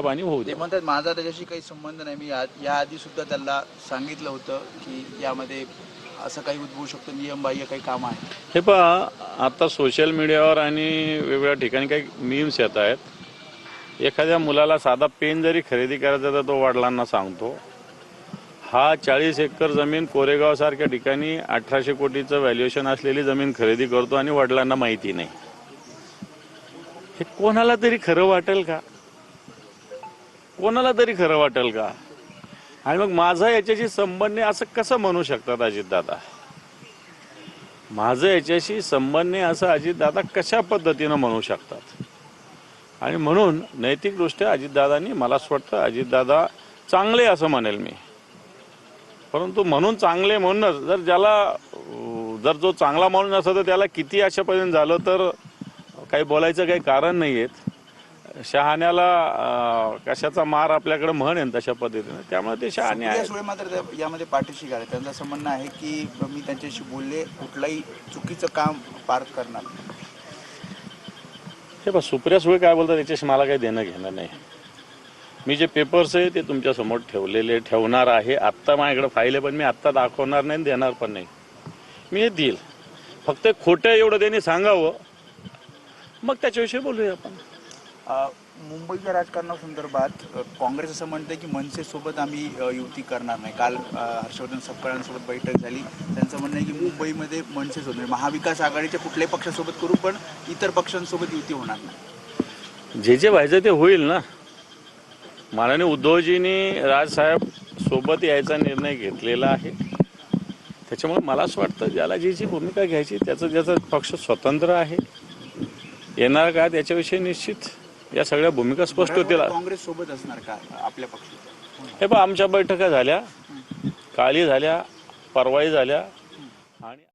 पाणी होऊ ते दे म्हणतात माझा त्याच्याशी काही संबंध नाही. मी या याआधी सुद्धा त्यांना सांगितलं होतं की यामध्ये असं काही उद्भवू शकतं नियमबाह्य काही कामं आहेत. हे पहा आता सोशल मीडियावर आणि वेगवेगळ्या ठिकाणी काही मीम्स येत आहेत. एखाद्या मुलाला साधा पेन जरी खरेदी करायचा तर तो वडिलांना सांगतो हा चाळीस एकर जमीन कोरेगाव सारख्या ठिकाणी अठराशे कोटीचं व्हॅल्युएशन असलेली जमीन खरेदी करतो आणि वडिलांना माहिती नाही. हे कोणाला तरी खरं वाटेल का? कोणाला तरी खरं वाटेल का? आणि मग माझा याच्याशी संबंध असं कसं म्हणू शकतात अजितदादा? माझं याच्याशी संबंध नाही असं अजितदादा कशा पद्धतीनं म्हणू शकतात? आणि म्हणून नैतिकदृष्ट्या अजितदादांनी मला असं वाटतं अजितदादा चांगले असं म्हणेल मी. परंतु म्हणून चांगले म्हणूनच जर ज्याला जर जो चांगला माणूस असतो तर त्याला किती अशापर्यंत झालं तर काही बोलायचं काही कारण नाही आहेत शहाण्याला कशाचा मार आपल्याकडे म्हण आहे तशा पद्धतीने त्यामुळे ते शहाणे सुळे मात्र यामध्ये पाठीशी घालत त्यांचं म्हणणं आहे की मी त्यांच्याशी बोलले कुठलाही चुकीचं काम पार करणार. हे बघ सुप्रिया सुळे काय बोलतात याच्याशी मला काही देणं घेणं नाही. मी जे पेपर्स आहे ते तुमच्यासमोर ठेवलेले ठेवणार आहे. आत्ता माझ्याकडे फाईल आहे पण मी आत्ता दाखवणार नाही देणार पण नाही. मी हे देईल फक्त खोटं एवढं त्यांनी सांगावं. मग त्याच्याविषयी बोलूया आपण. मुंबईच्या राजकारणासंदर्भात काँग्रेस असं म्हणते की मनसेसोबत आम्ही युती करणार नाही. काल हर्षवर्धन सपकाळांसोबत बैठक झाली. त्यांचं म्हणणं आहे की मुंबईमध्ये मनसेसोबत म्हणजे महाविकास आघाडीच्या कुठल्याही पक्षासोबत करू पण इतर पक्षांसोबत युती होणार नाही. जे जे व्हायचं ते होईल ना. माननीय उद्धवजींनी राजसाहेब सोबत यायचा निर्णय घेतलेला आहे. त्याच्यामुळे मला असं वाटतं ज्याला जी जी भूमिका घ्यायची त्याचं ज्याचा पक्ष स्वतंत्र आहे. येणार का त्याच्याविषयी निश्चित? या सगळ्या भूमिका स्पष्ट होतील. काँग्रेस सोबत असणार का आपल्या पक्षात? हे पहा आमच्या बैठका झाल्या. काली झाल्या परवाई झाल्या. आणि